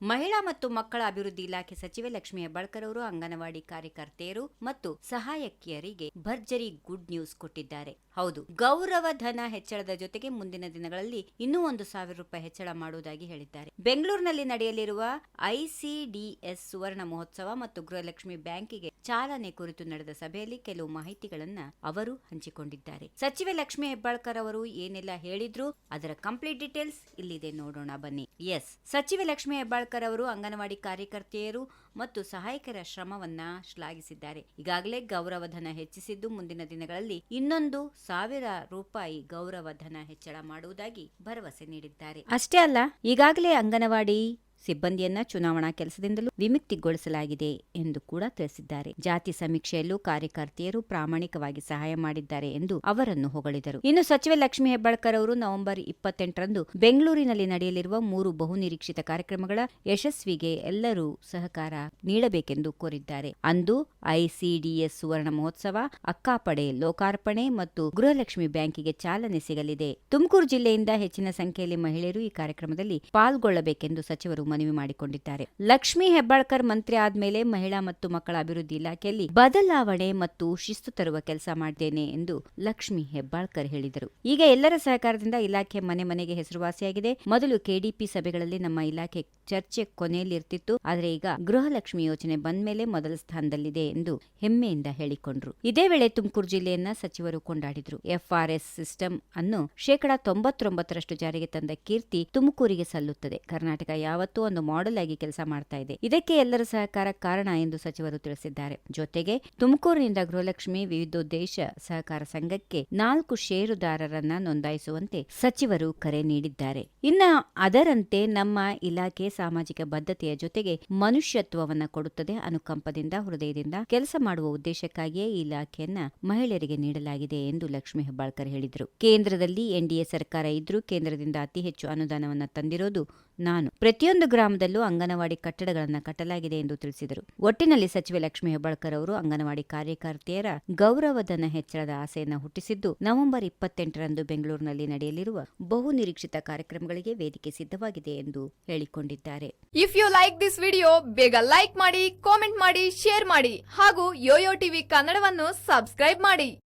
ಮಹಿಳಾ ಮತ್ತು ಮಕ್ಕಳ ಅಭಿವೃದ್ಧಿ ಇಲಾಖೆ ಸಚಿವೆ ಲಕ್ಷ್ಮಿ ಹೆಬ್ಬಾಳ್ಕರ್ ಅವರು ಅಂಗನವಾಡಿ ಕಾರ್ಯಕರ್ತೆಯರು ಮತ್ತು ಸಹಾಯಕಿಯರಿಗೆ ಭರ್ಜರಿ ಗುಡ್ ನ್ಯೂಸ್ ಕೊಟ್ಟಿದ್ದಾರೆ. ಹೌದು, ಗೌರವ, ಧನ ಹೆಚ್ಚಳದ ಜೊತೆಗೆ ಮುಂದಿನ ದಿನಗಳಲ್ಲಿ ಇನ್ನೂ ಒಂದು ಸಾವಿರ ರೂಪಾಯಿ ಹೆಚ್ಚಳ ಮಾಡುವುದಾಗಿ ಹೇಳಿದ್ದಾರೆ. ಬೆಂಗಳೂರಿನಲ್ಲಿ ನಡೆಯಲಿರುವ ಐಸಿಡಿಎಸ್ ಸುವರ್ಣ ಮಹೋತ್ಸವ ಮತ್ತು ಗೃಹಲಕ್ಷ್ಮಿ ಬ್ಯಾಂಕಿಗೆ ಚಾಲನೆ ಕುರಿತು ನಡೆದ ಸಭೆಯಲ್ಲಿ ಕೆಲವು ಮಾಹಿತಿಗಳನ್ನ ಅವರು ಹಂಚಿಕೊಂಡಿದ್ದಾರೆ. ಸಚಿವೆ ಲಕ್ಷ್ಮಿ ಹೆಬ್ಬಾಳ್ಕರ್ ಅವರು ಏನೆಲ್ಲ ಹೇಳಿದ್ರು ಅದರ ಕಂಪ್ಲೀಟ್ ಡೀಟೇಲ್ಸ್ ಇಲ್ಲಿದೆ ನೋಡೋಣ ಬನ್ನಿ. ಎಸ್, ಸಚಿವೆ ಲಕ್ಷ್ಮಿ ಹೆಬ್ಬಾಳ್ಕರ್ ಅವರು ಅಂಗನವಾಡಿ ಕಾರ್ಯಕರ್ತೆಯರು ಮತ್ತು ಸಹಾಯಕರ ಶ್ರಮವನ್ನ ಶ್ಲಾಘಿಸಿದ್ದಾರೆ. ಈಗಾಗಲೇ ಗೌರವಧನ ಹೆಚ್ಚಿಸಿದ್ದು ಮುಂದಿನ ದಿನಗಳಲ್ಲಿ ಇನ್ನೊಂದು ಸಾವಿರ ರೂಪಾಯಿ ಗೌರವಧನ ಹೆಚ್ಚಳ ಮಾಡುವುದಾಗಿ ಭರವಸೆ ನೀಡಿದ್ದಾರೆ. ಅಷ್ಟೇ ಅಲ್ಲ, ಈಗಾಗಲೇ ಅಂಗನವಾಡಿ ಸಿಬ್ಬಂದಿಯನ್ನ ಚುನಾವಣಾ ಕೆಲಸದಿಂದಲೂ ವಿಮುಕ್ತಿಗೊಳಿಸಲಾಗಿದೆ ಎಂದು ಕೂಡ ತಿಳಿಸಿದ್ದಾರೆ. ಜಾತಿ ಸಮೀಕ್ಷೆಯಲ್ಲೂ ಕಾರ್ಯಕರ್ತೆಯರು ಪ್ರಾಮಾಣಿಕವಾಗಿ ಸಹಾಯ ಮಾಡಿದ್ದಾರೆ ಎಂದು ಅವರನ್ನು ಹೊಗಳಿದರು. ಇನ್ನು ಸಚಿವೆ ಲಕ್ಷ್ಮೀ ಹೆಬ್ಬಾಳ್ಕರ್ ಅವರು ನವೆಂಬರ್ ಇಪ್ಪತ್ತೆಂಟರಂದು ಬೆಂಗಳೂರಿನಲ್ಲಿ ನಡೆಯಲಿರುವ ಮೂರು ಬಹುನಿರೀಕ್ಷಿತ ಕಾರ್ಯಕ್ರಮಗಳ ಯಶಸ್ವಿಗೆ ಎಲ್ಲರೂ ಸಹಕಾರ ನೀಡಬೇಕೆಂದು ಕೋರಿದ್ದಾರೆ. ಅಂದು ಐಸಿಡಿಎಸ್ ಸುವರ್ಣ ಮಹೋತ್ಸವ, ಅಕ್ಕಾಪಡೆ ಲೋಕಾರ್ಪಣೆ ಮತ್ತು ಗೃಹಲಕ್ಷ್ಮಿ ಬ್ಯಾಂಕಿಗೆ ಚಾಲನೆ ಸಿಗಲಿದೆ. ತುಮಕೂರು ಜಿಲ್ಲೆಯಿಂದ ಹೆಚ್ಚಿನ ಸಂಖ್ಯೆಯಲ್ಲಿ ಮಹಿಳೆಯರು ಈ ಕಾರ್ಯಕ್ರಮದಲ್ಲಿ ಪಾಲ್ಗೊಳ್ಳಬೇಕೆಂದು ಸಚಿವರು ಮನವಿ ಮಾಡಿಕೊಂಡಿದ್ದಾರೆ. ಲಕ್ಷ್ಮಿ ಹೆಬ್ಬಾಳ್ಕರ್ ಮಂತ್ರಿ ಆದ್ಮೇಲೆ ಮಹಿಳಾ ಮತ್ತು ಮಕ್ಕಳ ಅಭಿವೃದ್ಧಿ ಇಲಾಖೆಯಲ್ಲಿ ಬದಲಾವಣೆ ಮತ್ತು ಶಿಸ್ತು ತರುವ ಕೆಲಸ ಮಾಡಿದ್ದೇನೆ ಎಂದು ಲಕ್ಷ್ಮಿ ಹೆಬ್ಬಾಳ್ಕರ್ ಹೇಳಿದರು. ಈಗ ಎಲ್ಲರ ಸಹಕಾರದಿಂದ ಇಲಾಖೆ ಮನೆ ಮನೆಗೆ ಹೆಸರುವಾಸಿಯಾಗಿದೆ. ಮೊದಲು ಕೆಡಿಪಿ ಸಭೆಗಳಲ್ಲಿ ನಮ್ಮ ಇಲಾಖೆ ಚರ್ಚೆ ಕೊನೆಯಲ್ಲಿರ್ತಿತ್ತು. ಆದರೆ ಈಗ ಗೃಹಲಕ್ಷ್ಮಿ ಯೋಜನೆ ಬಂದ ಮೇಲೆ ಮೊದಲ ಸ್ಥಾನದಲ್ಲಿದೆ ಎಂದು ಹೆಮ್ಮೆಯಿಂದ ಹೇಳಿಕೊಂಡ್ರು. ಇದೇ ವೇಳೆ ತುಮಕೂರು ಜಿಲ್ಲೆಯನ್ನ ಸಚಿವರು ಕೊಂಡಾಡಿದ್ರು. ಎಫ್ಆರ್ಎಸ್ ಸಿಸ್ಟಮ್ ಅನ್ನು ಶೇಕಡಾ ತೊಂಬತ್ತೊಂಬತ್ತರಷ್ಟು ಜಾರಿಗೆ ತಂದ ಕೀರ್ತಿ ತುಮಕೂರಿಗೆ ಸಲ್ಲುತ್ತದೆ. ಕರ್ನಾಟಕ ಯಾವತ್ತೂ ಒಂದು ಮಾಡೆಲ್ ಆಗಿ ಕೆಲಸ ಮಾಡ್ತಾ ಇದೆ. ಇದಕ್ಕೆ ಎಲ್ಲರ ಸಹಕಾರ ಕಾರಣ ಎಂದು ಸಚಿವರು ತಿಳಿಸಿದ್ದಾರೆ. ಜೊತೆಗೆ ತುಮಕೂರಿನಿಂದ ಗೃಹಲಕ್ಷ್ಮಿ ವಿವಿಧೋದ್ದೇಶ ಸಹಕಾರ ಸಂಘಕ್ಕೆ ನಾಲ್ಕು ಷೇರುದಾರರನ್ನ ನೋಂದಾಯಿಸುವಂತೆ ಸಚಿವರು ಕರೆ ನೀಡಿದ್ದಾರೆ. ಇನ್ನ ಅದರಂತೆ ನಮ್ಮ ಇಲಾಖೆ ಸಾಮಾಜಿಕ ಬದ್ಧತೆಯ ಜೊತೆಗೆ ಮನುಷ್ಯತ್ವವನ್ನ ಕೊಡುತ್ತದೆ ಅನುಕಂಪದಿಂದ, ಹೃದಯದಿಂದ ಕೆಲಸ ಮಾಡುವ ಉದ್ದೇಶಕ್ಕಾಗಿಯೇ ಈ ಇಲಾಖೆಯನ್ನ ಮಹಿಳೆಯರಿಗೆ ನೀಡಲಾಗಿದೆ ಎಂದು ಲಕ್ಷ್ಮೀ ಹೆಬ್ಬಾಳ್ಕರ್ ಹೇಳಿದರು. ಕೇಂದ್ರದಲ್ಲಿ ಎನ್ಡಿಎ ಸರ್ಕಾರ ಇದ್ರೂ ಕೇಂದ್ರದಿಂದ ಅತಿ ಹೆಚ್ಚು ಅನುದಾನವನ್ನ ತಂದಿರೋದು ನಾನು. ಪ್ರತಿಯೊಂದು ಗ್ರಾಮದಲ್ಲೂ ಅಂಗನವಾಡಿ ಕಟ್ಟಡಗಳನ್ನು ಕಟ್ಟಲಾಗಿದೆ ಎಂದು ತಿಳಿಸಿದರು. ಒಟ್ಟಿನಲ್ಲಿ ಸಚಿವೆ ಲಕ್ಷ್ಮೀ ಹೆಬ್ಬಾಳ್ಕರ್ ಅವರು ಅಂಗನವಾಡಿ ಕಾರ್ಯಕರ್ತೆಯರ ಗೌರವಧನ ಹೆಚ್ಚಳದ ಆಸೆಯನ್ನು ಹುಟ್ಟಿಸಿದ್ದು, ನವೆಂಬರ್ ಇಪ್ಪತ್ತೆಂಟರಂದು ಬೆಂಗಳೂರಿನಲ್ಲಿ ನಡೆಯಲಿರುವ ಬಹು ನಿರೀಕ್ಷಿತ ಕಾರ್ಯಕ್ರಮಗಳಿಗೆ ವೇದಿಕೆ ಸಿದ್ಧವಾಗಿದೆ ಎಂದು ಹೇಳಿಕೊಂಡಿದ್ದಾರೆ. If you like this video ಬೇಗ ಲೈಕ್ ಮಾಡಿ ಕಾಮೆಂಟ್ ಮಾಡಿ ಶೇರ್ ಮಾಡಿ ಹಾಗೂ ಯೋಯೋ ಟಿವಿ ಕನ್ನಡವನ್ನು ಸಬ್ಸ್ಕ್ರೈಬ್ ಮಾಡಿ.